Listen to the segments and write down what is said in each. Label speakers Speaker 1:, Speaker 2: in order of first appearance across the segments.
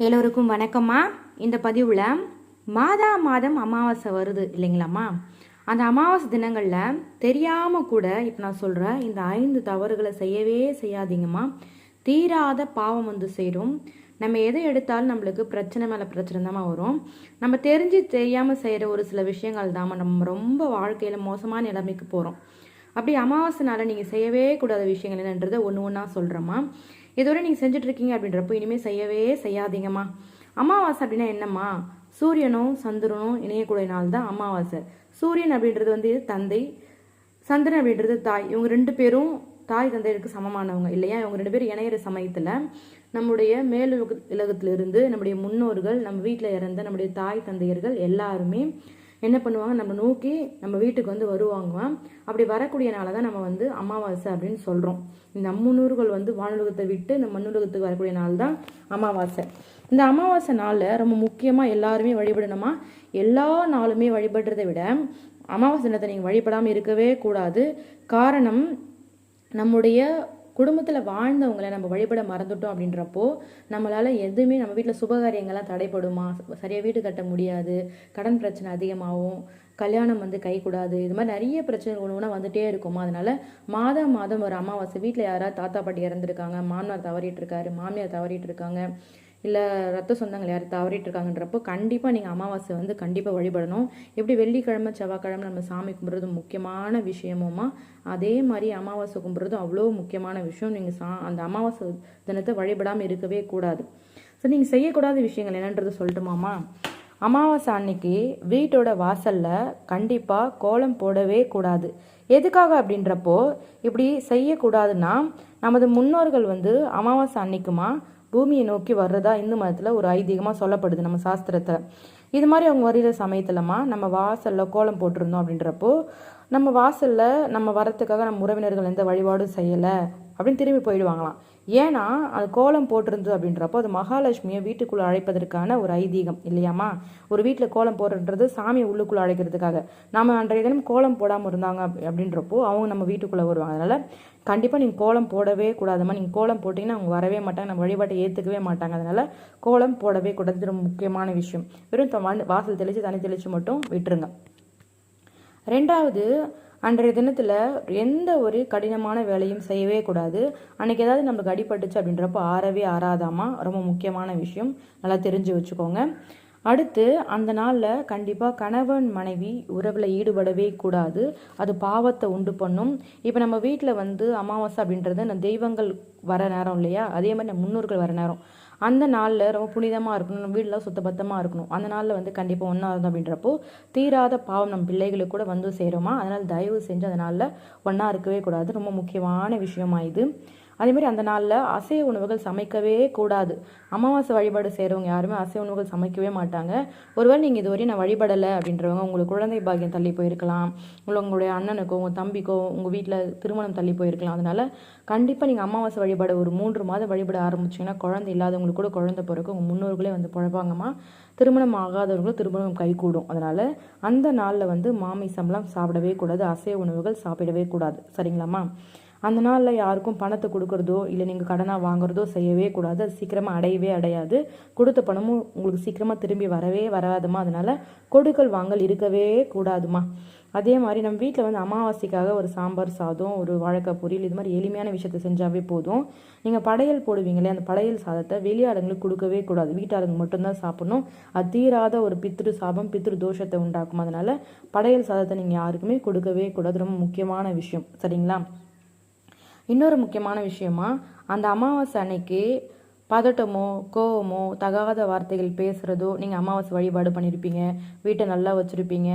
Speaker 1: எல்லோருக்கும் வணக்கம்மா. இந்த பதிவில் மாதா மாதம் அமாவாசை வருது இல்லைங்களாம்மா? அந்த அமாவாசை தினங்களில் தெரியாமல் கூட இப்போ நான் சொல்கிறேன் இந்த ஐந்து தவறுகளை செய்யவே செய்யாதீங்கம்மா. தீராத பாவம் வந்து சேரும். நம்ம எதை எடுத்தாலும் நம்மளுக்கு பிரச்சனை மேலே பிரச்சனை தான் வரும். நம்ம தெரிஞ்சு தெரியாமல் செய்கிற ஒரு சில விஷயங்கள் தான் நம்ம ரொம்ப வாழ்க்கையில் மோசமான நிலைமைக்கு போகிறோம் அப்படி அமாவாசைனால நீங்கள் செய்யவே கூடாத விஷயங்கள் என்னன்றதை ஒன்று ஒன்றா சொல்கிறேம்மா இதோட நீங்கள் செஞ்சிட்ருக்கீங்க அப்படின்றப்போ இனிமேல் செய்யவே செய்யாதீங்கம்மா. அமாவாசை அப்படின்னா என்னம்மா? சூரியனும் சந்திரனும் இணையக்கூடிய நாள் தான் அமாவாசை. சூரியன் அப்படின்றது வந்து தந்தை சந்திரன் அப்படின்றது தாய். இவங்க ரெண்டு பேரும் தாய் தந்தையருக்கு சமமானவங்க இல்லையா? இவங்க ரெண்டு பேரும் இணையிற சமயத்தில் நம்முடைய மேலுலக உலகத்திலிருந்து நம்முடைய முன்னோர்கள் நம்ம வீட்டில் இறந்த நம்முடைய தாய் தந்தையர்கள் எல்லாருமே என்ன பண்ணுவாங்க? நம்ம நோக்கி நம்ம வீட்டுக்கு வந்து வருவாங்க. அப்படி வரக்கூடிய நாளை தான் நம்ம வந்து அமாவாசை அப்படின்னு சொல்கிறோம் இந்த அம்முன்னூர்கள் வந்து வானுலகத்தை விட்டு இந்த மண்ணுலகத்துக்கு வரக்கூடிய நாள் தான் அமாவாசை. இந்த அமாவாசை நாளில் ரொம்ப முக்கியமாக எல்லாருமே வழிபடணுமா? எல்லா நாளுமே வழிபடுறதை விட அமாவாசை தினத்தை நீங்கள் வழிபடாமல் இருக்கவே கூடாது. காரணம் நம்முடைய குடும்பத்தில் வாழ்ந்தவங்களை நம்ம வழிபட மறந்துட்டோம் அப்படின்றப்போ நம்மளால் எதுவுமே நம்ம வீட்டில் சுபகாரியங்கள்லாம் தடைப்படுமா? சரியாக வீடு கட்ட முடியாது கடன் பிரச்சனை அதிகமாகும் கல்யாணம் வந்து கைக்கூடாது இது மாதிரி நிறைய பிரச்சனைகள் ஒன்று ஒன்றா வந்துட்டே இருக்குமா? அதனால மாதம் மாதம் ஒரு அமாவாசை வீட்டில் யாராவது தாத்தா பாட்டி இறந்துருக்காங்க மாமனார் தவறிட்டு இருக்காரு மாமியார் தவறிட்டு இருக்காங்க இல்லை ரத்த சொந்தங்கள் யார் தவறிட்டு இருக்காங்கன்றப்போ கண்டிப்பாக நீங்கள் அமாவாசை வந்து கண்டிப்பாக வழிபடணும். எப்படி வெள்ளிக்கிழமை செவ்வாய்க்கிழமை நம்ம சாமி கும்பிட்றது முக்கியமான விஷயமுமா? அதே மாதிரி அமாவாசை கும்பிட்றதும் அவ்வளோ முக்கியமான விஷயம். நீங்கள் சா அந்த அமாவாசை தினத்தை வழிபடாமல் இருக்கவே கூடாது. ஸோ நீங்கள் செய்யக்கூடாத விஷயங்கள் என்னன்றது சொல்லட்டுமாமா அமாவாசை அன்னைக்கு வீட்டோட வாசலில் கண்டிப்பாக கோலம் போடவே கூடாது. எதுக்காக அப்படின்றப்போ இப்படி செய்யக்கூடாதுன்னா நமது முன்னோர்கள் வந்து அமாவாசை அன்னைக்குமா பூமியை நோக்கி வர்றதா இந்து மதத்தில் ஒரு ஐதீகமாக சொல்லப்படுது நம்ம சாஸ்திரத்தில். இது மாதிரி அவங்க வருகிற சமயத்துலமா நம்ம வாசலில் கோலம் போட்டிருந்தோம் அப்படின்றப்போ நம்ம வாசலில் நம்ம வரத்துக்காக நம்ம உறவினர்கள் எந்த வழிபாடும் செய்யலை. அப்படின்னு திரும்பி போயிடுவாங்களாம். ஏன்னா அது கோலம் போட்டிருந்தது அப்படின்றப்போ அது மகாலட்சுமியை வீட்டுக்குள்ளே அழைப்பதற்கான ஒரு ஐதீகம் இல்லையாம்மா? ஒரு வீட்டில் கோலம் போடுறது சாமியை உள்ளுக்குள்ளே அழைக்கிறதுக்காக. நாம அன்றைய தினம் கோலம் போடாமல் இருந்தாங்க அப்படின்றப்போ அவங்க நம்ம வீட்டுக்குள்ளே வருவாங்க. அதனால் கண்டிப்பாக நீங்கள் கோலம் போடவே கூடாதுமா நீங்கள் கோலம் போட்டிங்கன்னா அவங்க வரவே மாட்டாங்க. நம்ம வழிபாட்டை ஏற்றுக்கவே மாட்டாங்க. அதனால் கோலம் போடவே கூடாது. ரொம்ப முக்கியமான விஷயம். வெறும் த- வாசல் தெளித்து தண்ணி தெளித்து மட்டும் விட்டுருங்க. ரெண்டாவது அன்றைய தினத்தில் எந்த ஒரு கடினமான வேலையும் செய்யவே கூடாது. அன்னைக்கு ஏதாவது நம்மளுக்கு அடிபட்டுச்சு அப்படின்றப்போ ஆறவே ஆறாதாமா ரொம்ப முக்கியமான விஷயம். நல்லா தெரிஞ்சு வச்சுக்கோங்க. அடுத்து அந்த நாளில் கண்டிப்பாக கணவன் மனைவி உறவில் ஈடுபடவே கூடாது. அது பாவத்தை உண்டு பண்ணும். இப்போ நம்ம வீட்டில் வந்து அமாவாசை அப்படின்றது இந்த தெய்வங்கள் வர நேரம் இல்லையா? அதே மாதிரி நம்ம முன்னோர்கள் வர நேரம். அந்த நாளில் ரொம்ப புனிதமாக இருக்கணும் நம்ம வீடெலாம் சுத்தபத்தமாக இருக்கணும். அந்த நாளில் வந்து கண்டிப்பாக ஒன்றா இருந்தோம் அப்படின்றப்போ தீராத பாவம் நம்ம பிள்ளைகளுக்கு கூட வந்து சேருமா? அதனால் தயவு செஞ்சு அந்த நாளில் ஒன்றா இருக்கவே கூடாது. ரொம்ப முக்கியமான விஷயமா இது. அதே மாதிரி அந்த நாளில் அசைவ உணவுகள் சமைக்கவே கூடாது. அமாவாசை வழிபாடு செய்கிறவங்க யாருமே அசைவ உணவுகள் சமைக்கவே மாட்டாங்க. ஒருவேளை நீங்கள் இதுவரையும் நான் வழிபடலை அப்படின்றவங்க உங்களுக்கு குழந்தை பாக்கியம் தள்ளி போயிருக்கலாம். உங்களை உங்களுடைய அண்ணனுக்கோ உங்கள் தம்பிக்கோ உங்கள் வீட்டில் திருமணம் தள்ளி போயிருக்கலாம். அதனால் கண்டிப்பாக நீங்கள் அமாவாசை வழிபாடு ஒரு மூன்று மாதம் வழிபட ஆரம்பிச்சிங்கன்னா குழந்தை இல்லாதவங்களுக்கு கூட குழந்தை பிறகு உங்கள் முன்னோர்களே வந்து பழப்பாங்கம்மா. திருமணம் ஆகாதவர்களும் திருமணம் கைகூடும். அதனால் அந்த நாளில் வந்து மாமிசம்லாம் சாப்பிடவே கூடாது. அசைவ உணவுகள் சாப்பிடவே கூடாது. சரிங்களாம்மா? அந்த நாளில் யாருக்கும் பணத்தை கொடுக்குறதோ இல்லை நீங்கள் கடனாக வாங்குறதோ செய்யவே கூடாது. அது சீக்கிரமாக அடையவே அடையாது. கொடுத்த பணமும் உங்களுக்கு சீக்கிரமாக திரும்பி வரவே வராதுமா? அதனால் கொடுக்கல் வாங்கல் இருக்கவே கூடாதுமா? அதே மாதிரி நம்ம வீட்டில் வந்து அமாவாசைக்காக ஒரு சாம்பார் சாதம் ஒரு வாழைக்காய் பொரியல் இது மாதிரி எளிமையான விஷயத்தை செஞ்சாவே போதும். நீங்கள் படையல் போடுவீங்களே அந்த படையல் சாதத்தை வெளியாளுங்களுக்கு கொடுக்கவே கூடாது. வீட்டாளுங்க மட்டும்தான் சாப்பிடணும். அது தீராத ஒரு பித்ரு சாபம் பித்ரு தோஷத்தை உண்டாக்கும். அதனால படையல் சாதத்தை நீங்கள் யாருக்குமே கொடுக்கவே கூடாது. ரொம்ப முக்கியமான விஷயம். சரிங்களா? இன்னொரு முக்கியமான விஷயமா அந்த அமாவாசை அன்னைக்கு பதட்டமோ கோவமோ தகாத வார்த்தைகள் பேசுகிறதோ நீங்கள் அமாவாசை வழிபாடு பண்ணியிருப்பீங்க வீட்டை நல்லா வச்சுருப்பீங்க.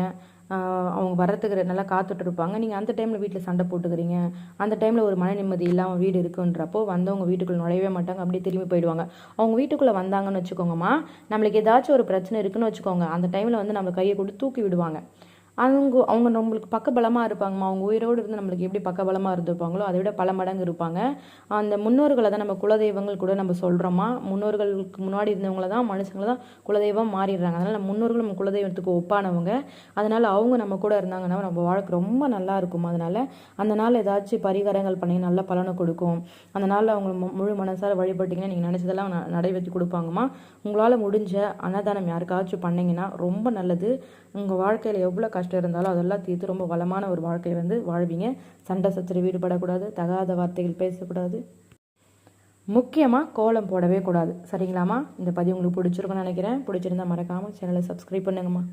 Speaker 1: அவங்க வர்றதுக்கு நல்லா காத்துட்டு இருப்பாங்க. நீங்கள் அந்த டைமில் வீட்டில் சண்டை போட்டுக்கிறீங்க. அந்த டைமில் ஒரு மன நிம்மதி இல்லாமல் வீடு இருக்குன்றப்போ வந்தவங்க வீட்டுக்குள்ளே நுழையவே மாட்டாங்க. அப்படியே திரும்பி போயிடுவாங்க. அவங்க வீட்டுக்குள்ளே வந்தாங்கன்னு வச்சுக்கோங்கம்மா நம்மளுக்கு ஏதாச்சும் ஒரு பிரச்சனை இருக்குன்னு வச்சுக்கோங்க. அந்த டைமில் வந்து நம்ம கையை கொடுத்து தூக்கி விடுவாங்க. அவங்க அவங்க நம்மளுக்கு பக்கபலமாக இருப்பாங்கம்மா. அவங்க உயிரோடு இருந்து நம்மளுக்கு எப்படி பக்கபலமாக இருந்திருப்பாங்களோ அதை விட பல மடங்கு இருப்பாங்க. அந்த முன்னோர்களை தான் நம்ம குலதெய்வங்கள் கூட நம்ம சொல்கிறோமா முன்னோர்களுக்கு முன்னாடி இருந்தவங்கள தான் மனுஷங்களை தான் குலதெய்வம் மாறிடுறாங்க. அதனால் நம்ம முன்னோர்கள் நம்ம குலதெய்வத்துக்கு ஒப்பானவங்க. அதனால் அவங்க நம்ம கூட இருந்தாங்கன்னா நம்ம வாழ்க்கை ரொம்ப நல்லா இருக்கும் அதனால் அந்த நாள் ஏதாச்சும் பரிகாரங்கள் பண்ணி நல்ல பலனை கொடுக்கும். அந்த நாளில் அவங்க மு- முழு மனசார வழிபட்டிங்கன்னா நீங்கள் நினச்சதெல்லாம் ந- நடைபெற்றி கொடுப்பாங்கம்மா. உங்களால் முடிஞ்ச அன்னதானம் யாருக்காச்சும் பண்ணிங்கன்னா ரொம்ப நல்லது. உங்கள் வாழ்க்கையில் எவ்வளோ கஷ்டம் இருந்தாலும் அதெல்லாம் தீர்த்து ரொம்ப வளமான ஒரு வாழ்க்கையை வந்து வாழ்வீங்க. சண்டை சச்சரவு ஈடுபடக்கூடாது தகாத வார்த்தைகள் பேசக்கூடாது. முக்கியமாக கோலம் போடவே கூடாது. சரிங்களாம்மா? இந்த பதிவு உங்களுக்கு பிடிச்சிருக்கும்னு நினைக்கிறேன். பிடிச்சிருந்தா மறக்காமல் சேனலை சப்ஸ்கிரைப் பண்ணுங்கம்மா.